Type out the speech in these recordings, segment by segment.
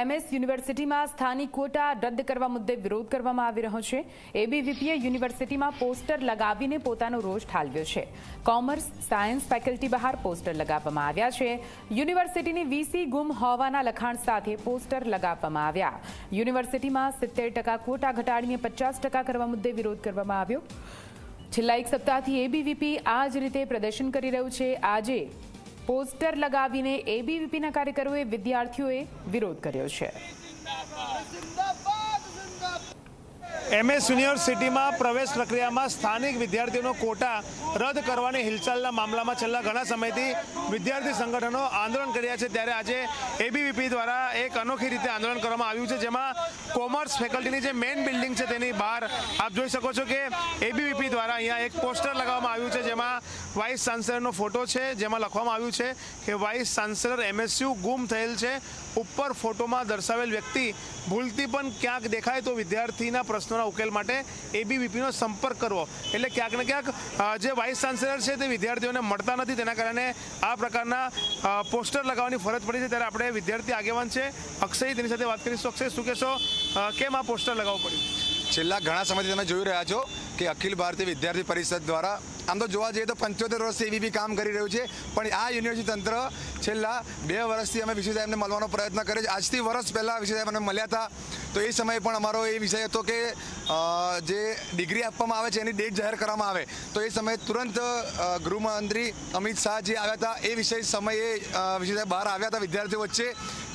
MS યુનિવર્સિટીમાં સ્થાનિક quota રદ કરવા મુદ્દે વિરોધ કરવામાં આવી રહ્યો છે. એબીવીપીએ યુનિવર્સિટીમાં પોસ્ટર લગાવીને પોતાનો રોષ ઠાલવ્યો છે. કોમર્સ, સાયન્સ ફેકલ્ટી બહાર પોસ્ટર લગાવવામાં આવ્યા છે. યુનિવર્સિટીની વીસી ગુમ હોવાના લખાણ સાથે પોસ્ટર લગાવવામાં આવ્યા. યુનિવર્સિટીમાં સિત્તેર ટકા કોટા ઘટાડીને પચાસ ટકા કરવા મુદ્દે વિરોધ કરવામાં આવ્યો. છેલ્લા એક સપ્તાહથી એબીવીપી આ જ રીતે પ્રદર્શન કરી રહ્યું છે. આજે પોસ્ટર લગાવીને એબીવીપીના કાર્યકરોએ વિદ્યાર્થીઓએ વિરોધ કર્યો છે. એમએસ યુનિવર્સિટીમાં પ્રવેશ પ્રક્રિયામાં સ્થાનિક વિદ્યાર્થીઓનો કોટા રદ કરવાની હિલચાલના મામલામાં છેલ્લા ઘણા સમયથી વિદ્યાર્થી સંગઠનો આંદોલન કર્યા છે. ત્યારે આજે એબીવીપી દ્વારા એક અનોખી રીતે આંદોલન કરવામાં આવ્યું છે, જેમાં કોમર્સ ફેકલ્ટીની જે મેઇન બિલ્ડિંગ છે તેની બહાર આપ જોઈ શકો છો કે એબીવીપી દ્વારા અહીંયા એક પોસ્ટર લગાવવામાં આવ્યું છે, જેમાં વાઇસ ચાન્સેલરનો ફોટો છે, જેમાં લખવામાં આવ્યું છે કે વાઇસ ચાન્સેલર એમએસયુ ગુમ થયેલ છે. ઉપર ફોટોમાં દર્શાવેલ વ્યક્તિ ભૂલથી પણ ક્યાંક દેખાય તો વિદ્યાર્થીના પ્રશ્નોના ઉકેલ માટે એબીવીપીનો સંપર્ક કરવો. એટલે ક્યાંક ને ક્યાંક જે વાઇસ ચાન્સેલર છે તે વિદ્યાર્થીઓને મળતા નથી, તેના કારણે આ પ્રકારના પોસ્ટર લગાવવાની ફરજ પડી છે. ત્યારે આપણે વિદ્યાર્થી આગેવાન છે, અક્ષય, તેની સાથે વાત કરીશું. અક્ષય, શું કહેશો? કેમ આ પોસ્ટર લગાવવું પડ્યું? છેલ્લા ઘણા સમયથી તમે જોઈ રહ્યા છો કે અખિલ ભારતીય વિદ્યાર્થી પરિષદ દ્વારા આમ તો જોવા જઈએ તો પંચોતેર વર્ષથી બી કામ કરી રહ્યું છે. પણ આ યુનિવર્સિટી તંત્ર છેલ્લા બે વર્ષથી અમે વિષય સાહેબને મળવાનો પ્રયત્ન કર્યો છે. આજથી વર્ષ પહેલાં વિષય સાહેબ અમને મળ્યા હતા. તો એ સમયે પણ અમારો એ વિષય હતો કે જે ડિગ્રી આપવામાં આવે છે એની ડેટ જાહેર કરવામાં આવે. તો એ સમયે તુરંત ગૃહમંત્રી અમિત શાહ જે આવ્યા હતા. એ વિષય સમયે વિષય બહાર આવ્યા હતા વિદ્યાર્થીઓ વચ્ચે.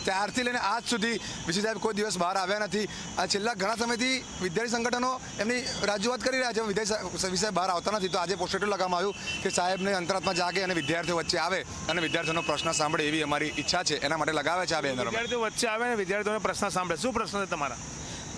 ત્યારથી લઈને આજ સુધી વિષય સાહેબ કોઈ દિવસ બહાર આવ્યા નથી. આ છેલ્લા ઘણા સમયથી વિદ્યાર્થી સંગઠનો એમની રજૂઆત કરી રહ્યા છે. વિદ્યાર્થી વિષય બહાર આવતા નથી. તો આજે પોસ્ટર લગાવવામાં આવ્યું કે સાહેબને અંતરાત્મા જાગે અને વિદ્યાર્થીઓ વચ્ચે આવે અને વિદ્યાર્થીઓનો પ્રશ્ન સાંભળે એવી અમારી ઈચ્છા છે. એના માટે લગાવે છે આ બેનરો વિદ્યાર્થીઓ વચ્ચે આવે અને વિદ્યાર્થીઓને પ્રશ્ન સાંભળે. શું પ્રશ્ન છે તમારા?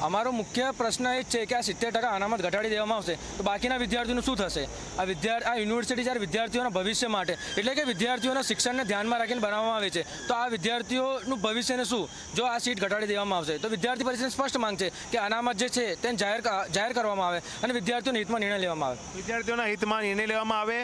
અમારો મુખ્ય પ્રશ્ન એ છે કે આ સિત્તેર ટકા અનામત ઘટાડી દેવામાં આવશે. તો બાકીના વિદ્યાર્થીઓનું શું થશે? આ વિદ્યાર્થી આ યુનિવર્સિટી જ્યારે વિદ્યાર્થીઓના ભવિષ્ય માટે, એટલે કે વિદ્યાર્થીઓના શિક્ષણને ધ્યાનમાં રાખીને બનાવવામાં આવે છે, તો આ વિદ્યાર્થીઓનું ભવિષ્યને શું? જો આ સીટ ઘટાડી દેવામાં આવશે, તો વિદ્યાર્થી પરિષદની સ્પષ્ટ માંગ છે કે અનામત જે છે તેને જાહેર જાહેર કરવામાં આવે અને વિદ્યાર્થીઓના હિતમાં નિર્ણય લેવામાં આવે. વિદ્યાર્થીઓના હિતમાં નિર્ણય લેવામાં આવે.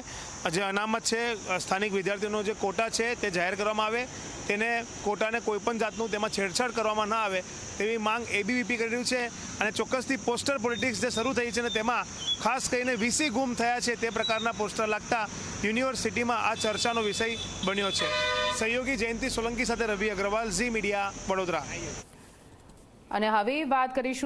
જે અનામત છે સ્થાનિક વિદ્યાર્થીઓનો જે કોટા છે તે જાહેર કરવામાં આવે. તેને કોટાને કોઈપણ જાતનું તેમાં છેડછાડ કરવામાં ન આવે તેવી માંગ એબીવીપી કરી રહ્યું છે અને ચોક્કસથી પોસ્ટર પોલિટિક્સ જે શરૂ થઈ છે ને તેમાં ખાસ કરીને વીસી ગુમ થયા છે તે પ્રકારના પોસ્ટર લાગતા યુનિવર્સિટીમાં આ ચર્ચાનો વિષય બન્યો છે. સહયોગી જયંતિ સોલંકી સાથે રવિ અગ્રવાલ ઝી મીડિયા વડોદરા. અને હવે વાત કરીશું